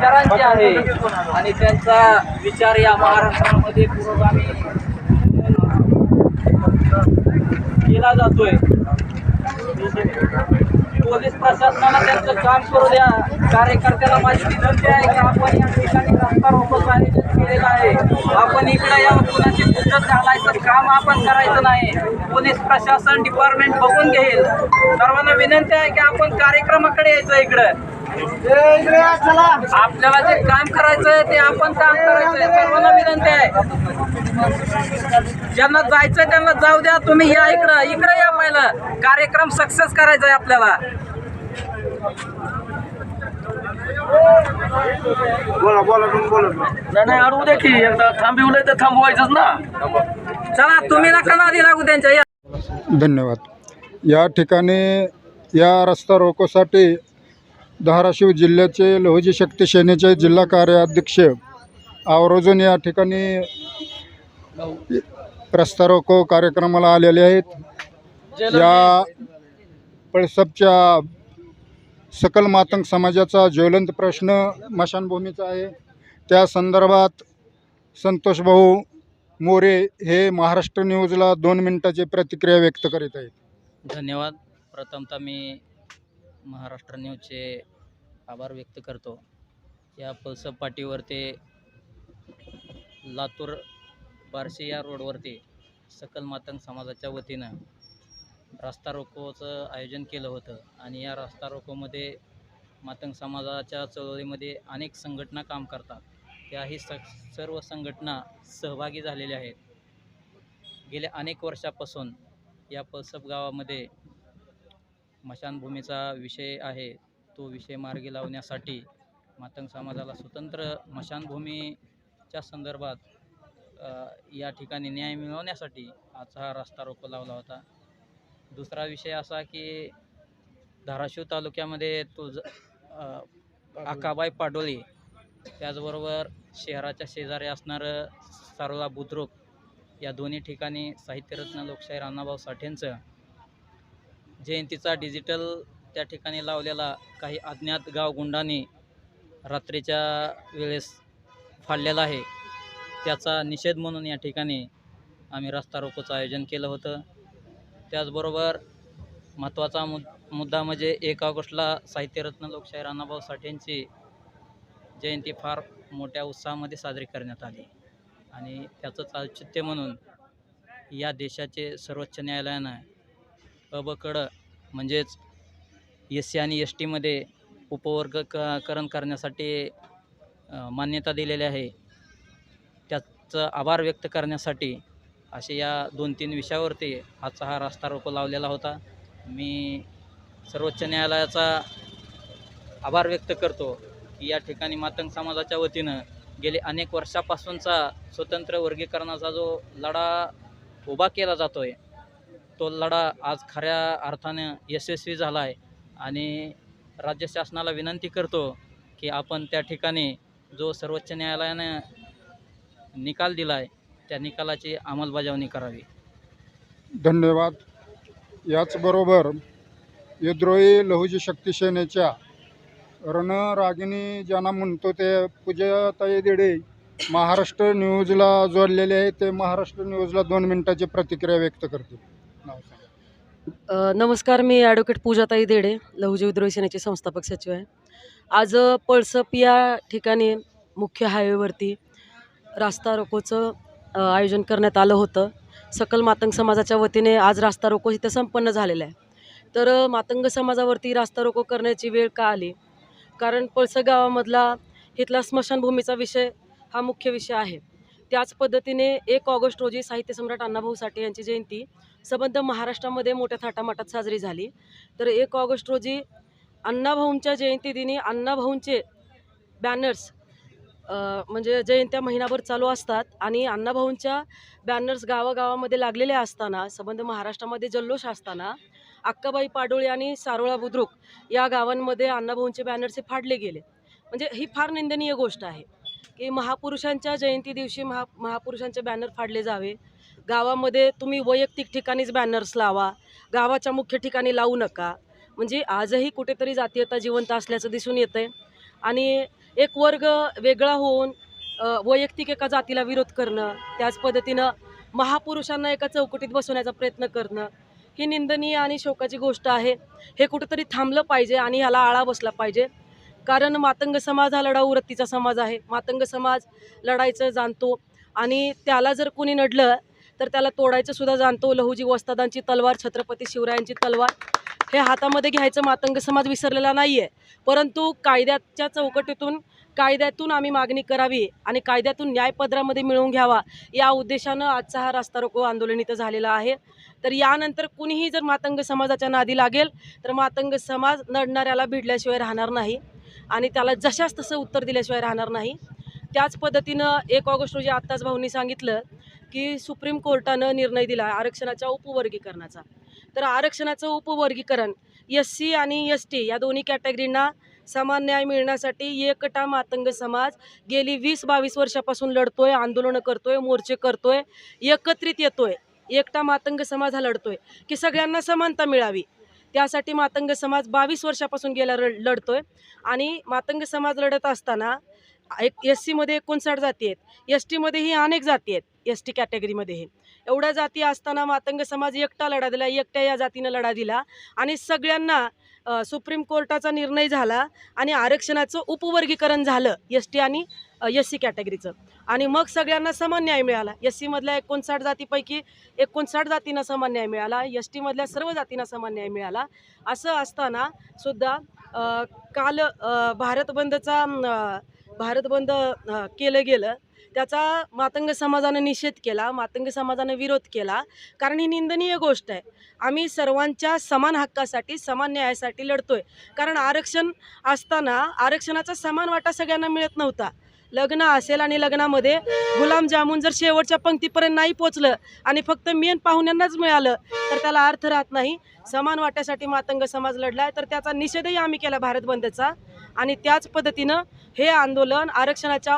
त्यांची आहे. आणि त्यांचा विचार या महाराष्ट्रामध्ये पुरोगामी केला जातोय. पोलीस प्रशासनाला त्यांचं काम करू द्या. कार्यकर्त्याला माझी विनंती आहे की आपण या ठिकाणी रस्ता आयोजन केलेलं आहे. आपण इकडे या कुणाची पुस्तक घालायचं काम आपण करायचं नाही. पोलीस प्रशासन डिपार्टमेंट बघून घेईल. सर्वांना विनंती आहे की आपण कार्यक्रमाकडे यायचं इकडं. आपल्याला जे काम करायचं आहे ते आपण काम करायचं आहे सर्वांना विनंती आहे. ज्यांना जायचं त्यांना जाऊ द्या. तुम्ही या इकडं. इकडे या पहिलं. कार्यक्रम सक्सेस करायचा आहे आपल्याला. बोला बोला तुम्ही बोलत नाही नाही अडवू दे की. एकदा थांबवलंय तर थांबवायचंच ना. चला तुम्ही नका नादी लागू त्यांच्या. या. धन्यवाद. या ठिकाणी या रस्ता रोकोसाठी धाराशिव जिल्ह्याचे लहुजी शक्ती सेनेचे जिल्हा कार्याध्यक्ष आवर्जून या ठिकाणी रस्ता रोको कार्यक्रमाला आलेले आहेत. या पळसपच्या सकल मातंग समाजाचा ज्वलंत प्रश्न मशानभूमीचा आहे. त्या संदर्भात संतोष भाऊ मोरे हे महाराष्ट्र न्यूजला दोन मिनिटाची प्रतिक्रिया व्यक्त करीत आहेत. धन्यवाद. प्रथमतः मी महाराष्ट्र न्यूजचे आभार व्यक्त करतो. या पल्सप पाटीवरती लातूर बार्शी या रोडवरती सकल मातंग समाजाच्या वतीनं रास्ता रोकोचं आयोजन केलं होतं आणि या रास्ता रोकोमध्ये मातंग समाजाच्या चळवळीमध्ये अनेक संघटना काम करतात. त्याही स सर्व संघटना सहभागी झालेल्या आहेत. गेल्या अनेक वर्षापासून या पलसप गावामध्ये मशानभूमीचा विषय आहे तो विषय मार्गी लावण्यासाठी मातंग समाजाला स्वतंत्र मशानभूमीच्या संदर्भात या ठिकाणी न्याय मिळवण्यासाठी आजचा हा रस्ता रोको लावला होता. दुसरा विषय असा की धाराशिव तालुक्यामध्ये तुळज आकाबाई पाडोळी त्याचबरोबर शहराच्या शेजारी असणारं सारोला बुद्रुक या दोन्ही ठिकाणी साहित्यरत्न लोकशाहीर अण्णाभाऊ साठेंचं जयंतीचा डिजिटल त्या ठिकाणी लावलेला काही अज्ञात गावगुंडांनी रात्रीच्या वेळेस फाडलेला आहे. त्याचा निषेध म्हणून या ठिकाणी आम्ही रस्ता रोकोचं आयोजन केलं होतं. त्याचबरोबर महत्त्वाचा मुद मुद्दा म्हणजे एक ऑगस्टला साहित्यरत्न लोकशाहीर अण्णाभाऊ साठेंची जयंती फार मोठ्या उत्साहामध्ये साजरी करण्यात आली. आणि त्याचंच औचित्य म्हणून या देशाचे सर्वोच्च न्यायालयानं अबकडं म्हणजेच एस सी आणि एस टीमध्ये उपवर्ग क करण करण्यासाठी मान्यता दिलेली आहे. त्याचं आभार व्यक्त करण्यासाठी असे या दोन तीन विषयावरती आजचा हा रास्ता रोको लावलेला होता. मी सर्वोच्च न्यायालयाचा आभार व्यक्त करतो की या ठिकाणी मातंग समाजाच्या वतीनं गेले अनेक वर्षापासूनचा स्वतंत्र वर्गीकरणाचा जो लढा उभा केला जातो आहे तो लढा आज खऱ्या अर्थानं यशस्वी झाला आहे. आणि राज्य शासनाला विनंती करतो की आपण त्या ठिकाणी जो सर्वोच्च न्यायालयानं निकाल दिला आहे त्या निकालाची अंमलबजावणी करावी. धन्यवाद. याचबरोबर विद्रोही लहुजी शक्ती सेनेच्या रणरागिणी ज्यांना म्हणतो ते पूजाताई देडे महाराष्ट्र न्यूजला जोडलेले आहे ते महाराष्ट्र न्यूजला दोन मिनिटाची प्रतिक्रिया व्यक्त करतील. अ, नमस्कार मी ॲडव्होकेट पूजाताई देडे लहुजी विद्रोही सेनेचे संस्थापक सचिव आहे. आज अ, पळसप या ठिकाणी मुख्य हायवेवरती रास्ता रोकोचं अ, आयोजन करण्यात आलं होतं. सकल मातंग समाजाच्या वतीने आज रास्ता रोको इथं संपन्न झालेला आहे. तर अ, मातंग समाजावरती रास्ता रोको करण्याची वेळ का आली? कारण पळस गावामधला इथला स्मशानभूमीचा विषय हा मुख्य विषय आहे. त्याच पद्धतीने एक ऑगस्ट रोजी साहित्य सम्राट अण्णाभाऊ साठे यांची जयंती संबंध महाराष्ट्रामध्ये मोठ्या थाटामाटात साजरी झाली. तर एक ऑगस्ट रोजी अण्णाभाऊंच्या जयंतीदिनी अण्णाभाऊंचे बॅनर्स म्हणजे जयंत्या महिनाभर चालू असतात आणि अण्णाभाऊंच्या बॅनर्स गावागावामध्ये लागलेले असताना संबंध महाराष्ट्रामध्ये जल्लोष असताना अक्काबाई पाडोळी आणि सारोळा बुद्रुक या गावांमध्ये अण्णाभाऊंचे बॅनर्स हे फाडले गेले. म्हणजे ही फार निंदनीय गोष्ट आहे. की महापुरुषांच्या जयंती दिवशी महा महापुरुषांचे बॅनर फाडले जावे. गावामध्ये तुम्ही वैयक्तिक ठिकाणीच बॅनर्स लावा. गावाच्या मुख्य ठिकाणी लावू नका. म्हणजे आजही कुठेतरी जातीयता जिवंत असल्याचं दिसून येतं आहे आणि एक वर्ग वेगळा होऊन वैयक्तिक एका जातीला विरोध करणं त्याच पद्धतीनं महापुरुषांना एका चौकटीत बसवण्याचा प्रयत्न करणं ही निंदनीय आणि शोकाची गोष्ट आहे. हे कुठंतरी थांबलं पाहिजे आणि ह्याला आळा बसला पाहिजे. कारण मातंग समाज हा लढाऊ वृत्तीचा समाज आहे. मातंग समाज लढायचं जाणतो आणि त्याला जर कोणी नडलं तर त्याला तोडायचं सुद्धा जाणतो. लहुजी वस्तादांची तलवार छत्रपती शिवरायांची तलवार हे हातामध्ये घ्यायचं मातंग समाज विसरलेला नाही आहे परंतु कायद्याच्या चौकटीतून कायद्यातून आम्ही मागणी करावी आणि कायद्यातून न्यायपदरामध्ये मिळवून घ्यावा या उद्देशानं आजचा हा रास्ता रोको आंदोलन इथं झालेला आहे. तर यानंतर कुणीही जर मातंग समाजाच्या नादी लागेल तर मातंग समाज नडणाऱ्याला भिडल्याशिवाय राहणार नाही. आणि त्याला जशाच तसं उत्तर दिल्याशिवाय राहणार नाही. त्याच पद्धतीनं एक ऑगस्ट रोजी आत्ताच भाऊंनी सांगितलं की सुप्रीम कोर्टानं निर्णय दिला आरक्षणाच्या उपवर्गीकरणाचा. तर आरक्षणाचं उपवर्गीकरण एस सी आणि एस टी या दोन्ही कॅटेगरींना समान न्याय मिळण्यासाठी एकटा मातंग समाज गेली वीस बावीस वर्षापासून लढतोय आंदोलनं करतोय मोर्चे करतोय एकत्रित येतोय. एकटा मातंग समाज हा लढतोय. की सगळ्यांना समानता मिळावी. त्यासाठी मातंग समाज बावीस वर्षापासून गेला र लढतोय. आणि मातंग समाज लढत असताना एक एस सीमध्ये एकोणसाठ जाती आहेत. एस टीमध्येही अनेक जाती आहेत एस टी कॅटेगरीमध्येही एवढ्या जाती असताना मातंग समाज एकटा लढा दिला एकट्या या जातीनं लढा दिला. आणि सगळ्यांना सुप्रीम कोर्टाचा निर्णय झाला आणि आरक्षणाचं उपवर्गीकरण झालं एस टी आणि एस सी कॅटेगरीचं आणि मग सगळ्यांना समान न्याय मिळाला. एस सीमधल्या एकोणसाठ जातीपैकी एकोणसाठ जातींना समान न्याय मिळाला. एस टीमधल्या सर्व जातींना समान न्याय मिळाला. असं असताना सुद्धा काल अ, भारत बंदचा भारत बंद केलं गेलं. त्याचा मातंग समाजानं निषेध केला मातंग समाजानं विरोध केला. कारण ही निंदनीय गोष्ट आहे. आम्ही सर्वांच्या समान हक्कासाठी समान न्यायासाठी लढतोय. कारण आरक्षण असताना आरक्षणाचा समान वाटा सगळ्यांना मिळत नव्हता. लग्न असेल आणि लग्नामध्ये गुलामजामुन जर शेवटच्या पंक्तीपर्यंत नाही पोचलं आणि फक्त मेन पाहुण्यांनाच मिळालं तर त्याला अर्थ राहत नाही. समान वाट्यासाठी मातंग समाज लढला तर त्याचा निषेधही आम्ही केला भारत बंदचा. आणि त्याच पद्धतीनं हे आंदोलन आरक्षणाच्या